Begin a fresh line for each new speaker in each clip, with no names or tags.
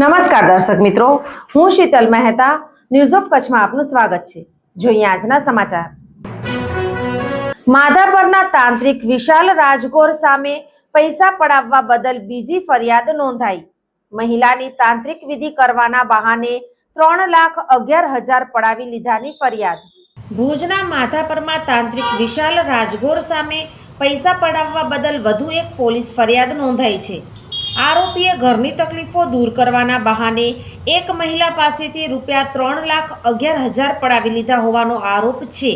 નમસ્કાર દર્શક મિત્રો, હું શીતલ મહેતા ન્યૂઝ ઓફ કચ્છમાં આપનું સ્વાગત છે. જોઈએ આજના સમાચાર. માધાપરના તાંત્રિક વિશાલ રાજગોર સામે પૈસા પડાવવા બદલ બીજી ફરિયાદ નોંધાઈ. મહિલાની તાંત્રિક વિધિ કરવાના બહાને ત્રણ લાખ અગિયાર હજાર પડાવી લીધાની ફરિયાદ. ભુજના માધાપરમાં તાંત્રિક વિશાલ રાજગોર સામે પૈસા પડાવવા બદલ વધુ એક પોલીસ ફરિયાદ નોંધાઈ છે. આરોપીએ ઘરની તકલીફો દૂર કરવાના બહાને એક મહિલા પાસેથી રૂપિયા ત્રણ લાખ અગિયાર હજાર પડાવી લીધા હોવાનો આરોપ છે.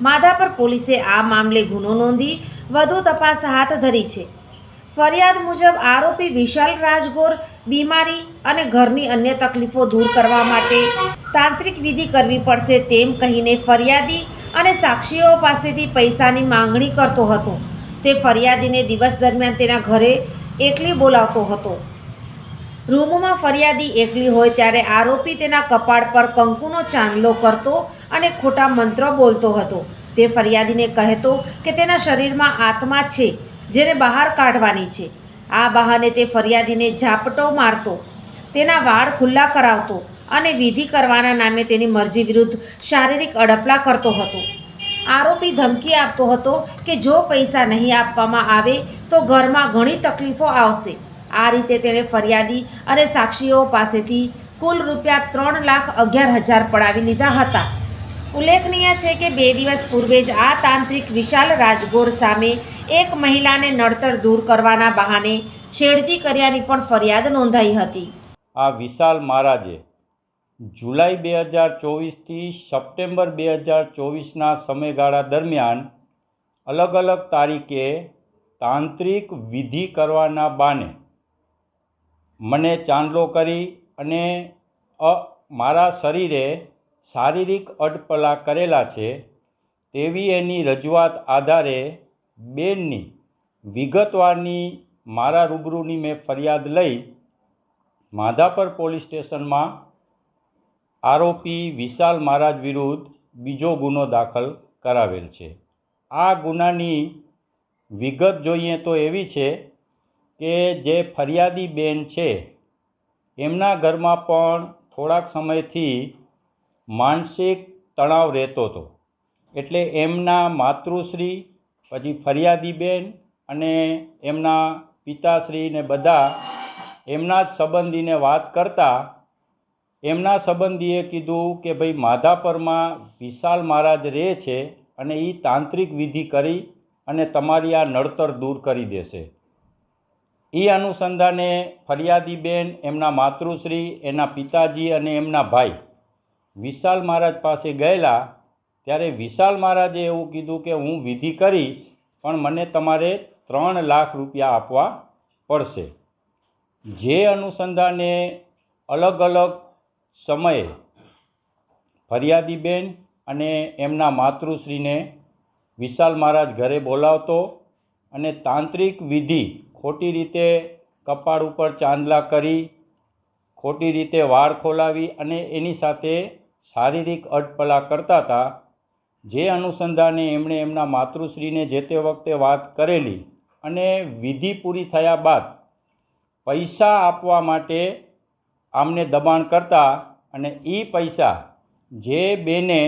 માધાપર પોલીસે આ મામલે ગુનો નોંધી વધુ તપાસ હાથ ધરી છે. ફરિયાદ મુજબ આરોપી વિશાલ રાજગોર બીમારી અને ઘરની અન્ય તકલીફો દૂર કરવા માટે તાંત્રિક વિધિ કરવી પડશે તેમ કહીને ફરિયાદી અને સાક્ષીઓ પાસેથી પૈસાની માંગણી કરતો હતો. તે ફરિયાદીને દિવસ દરમિયાન તેના ઘરે એકલી બોલાવતો હતો. રૂમમાં ફરિયાદી એકલી હોય ત્યારે આરોપી તેના કપાળ પર કંકુનો ચાંદલો કરતો અને ખોટા મંત્ર બોલતો હતો. તે ફરિયાદીને કહેતો કે તેના શરીરમાં આત્મા છે, જેને બહાર કાઢવાની છે. આ બહાને તે ફરિયાદીને ઝાપટો મારતો, તેના વાળ ખુલ્લા કરાવતો અને વિધિ કરવાના નામે તેની મરજી વિરુદ્ધ શારીરિક અડપલા કરતો હતો. આરોપી ધમકી આપતો હતો કે જો પૈસા નહીં આપવામાં આવે તો ઘરમાં ઘણી તકલીફો આવશે. આ રીતે તેણે ફરિયાદી અને સાક્ષીઓ પાસેથી કુલ રૂપિયા ત્રણ લાખ અગિયાર હજાર પડાવી લીધા હતા. ઉલ્લેખનીય છે કે બે દિવસ પૂર્વે જ આ તાંત્રિક વિશાલ રાજગોર સામે એક મહિલાને નડતર દૂર કરવાના બહાને છેડતી કર્યાની પણ ફરિયાદ નોંધાઈ હતી.
આ વિશાલ મહારાજે જુલાઈ બે હજાર ચોવીસથી સપ્ટેમ્બર બે હજાર ચોવીસના સમયગાળા દરમિયાન અલગ અલગ તારીખે તાંત્રિક વિધિ કરવાના બાને મને ચાંદલો કરી અને મારા શરીરે શારીરિક અડપલા કરેલા છે તેવી એની રજૂઆત આધારે બેનની વિગતવારની મારા રૂબરૂની મેં ફરિયાદ લઈ માધાપર પોલીસ સ્ટેશનમાં આરોપી વિશાલ મહારાજ વિરુદ્ધ બીજો ગુનો દાખલ કરાવેલ છે. આ ગુનાની વિગત જોઈએ તો એવી છે કે જે ફરિયાદી બેન છે, એમના ઘરમાં પણ થોડાક સમયથી માનસિક તણાવ રહેતો હતો. એટલે એમના માતૃશ્રી, પછી ફરિયાદી બેન અને એમના પિતાશ્રીને બધા એમના જ સંબંધીને વાત કરતાં એમના સંબંધીએ કીધું કે ભાઈ માધાપરમાં વિશાલ મહારાજ રહે છે અને એ તાંત્રિક વિધિ કરી અને તમારી આ નડતર દૂર કરી દેશે. એ અનુસંધાને ફરિયાદીબેન એમના માતૃશ્રી, એના પિતાજી અને એમના ભાઈ વિશાલ મહારાજ પાસે ગયેલા ત્યારે વિશાલ મહારાજે એવું કીધું કે હું વિધિ કરીશ, પણ મને તમારે ત્રણ લાખ રૂપિયા આપવા પડશે. જે અનુસંધાને અલગ અલગ સમયે ફરિયાદીબેન અને એમના માતૃશ્રીને વિશાલ મહારાજ ઘરે બોલાવતો અને તાંત્રિક વિધિ ખોટી રીતે કપાળ ઉપર ચાંદલા કરી, ખોટી રીતે વાળ ખોલાવી અને એની સાથે શારીરિક અટપલા કરતા હતા, જે અનુસંધાને એમણે એમના માતૃશ્રીને જે તે વખતે વાત કરેલી અને વિધિ પૂરી થયા બાદ પૈસા આપવા માટે આમને દબાણ કરતા અને એ પૈસા જે બેને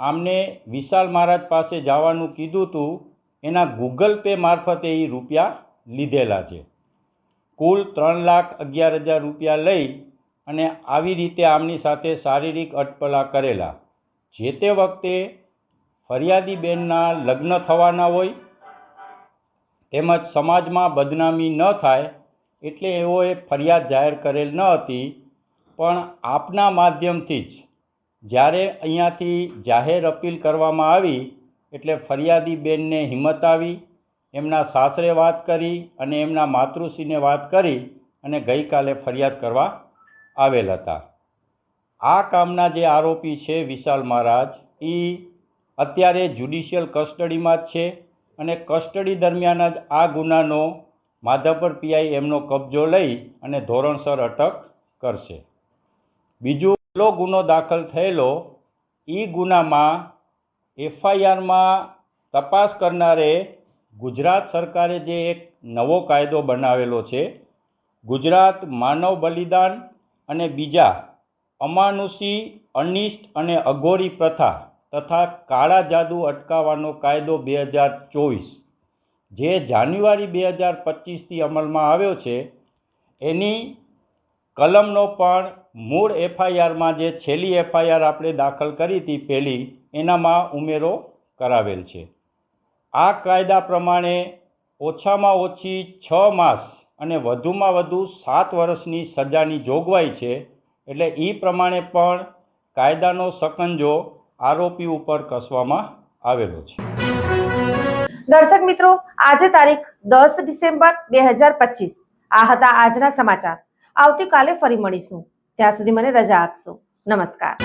આમને વિશાલ મહારાજ પાસે જવાનું કીધું હતું એના ગૂગલ પે મારફતે એ રૂપિયા લીધેલા છે. કુલ ત્રણ લાખ અગિયાર હજાર રૂપિયા લઈ અને આવી રીતે આમની સાથે શારીરિક અટપલા કરેલા. જે તે વખતે ફરિયાદી બેનના લગ્ન થવાના હોય, તેમજ સમાજમાં બદનામી ન થાય એટલે એઓએ ફરિયાદ જાહેર કરેલ ન હતી, પણ આપના માધ્યમથી જ. જ્યારે અહીંયાથી જાહેર અપીલ કરવામાં આવી, એટલે ફરિયાદી બેનને હિંમત આવી, એમના સાસરે વાત કરી અને એમના માતૃશ્રીને વાત કરી અને ગઈકાલે ફરિયાદ કરવા આવેલ હતા. આ કામના જે આરોપી છે વિશાલ મહારાજ એ અત્યારે જ્યુડિશિયલ કસ્ટડીમાં જ છે અને કસ્ટડી દરમિયાન જ આ ગુનાનો માધાપર પીઆઈ એમનો કબજો લઈ અને ધોરણસર અટક કરશે. બીજો પહેલો ગુનો દાખલ થયેલો એ ગુનામાં એફઆઈઆરમાં તપાસ કરનારે ગુજરાત સરકારે જે એક નવો કાયદો બનાવેલો છે, ગુજરાત માનવ બલિદાન અને બીજા અમાનુષી, અનિષ્ટ અને અઘોરી પ્રથા તથા કાળા જાદુ અટકાવવાનો કાયદો બે હજાર ચોવીસ જે જાન્યુઆરી બે હજાર પચીસથી અમલમાં આવ્યો છે, એની કલમનો પણ મૂળ એફઆઈઆરમાં જે છેલ્લી એફઆઈઆર આપણે દાખલ કરી હતી પહેલી એનામાં ઉમેરો કરાવેલ છે. આ કાયદા પ્રમાણે ઓછામાં ઓછી છ માસ અને વધુમાં વધુ સાત વર્ષની સજાની જોગવાઈ છે, એટલે એ પ્રમાણે પણ કાયદાનો સકંજો આરોપી ઉપર કસવામાં આવેલો છે.
દર્શક મિત્રો, આજે તારીખ દસ ડિસેમ્બર બે હજાર પચીસ. આ હતા આજના સમાચાર. આવતીકાલે ફરી મળીશું. ત્યાં સુધી મને રજા આપશો. નમસ્કાર.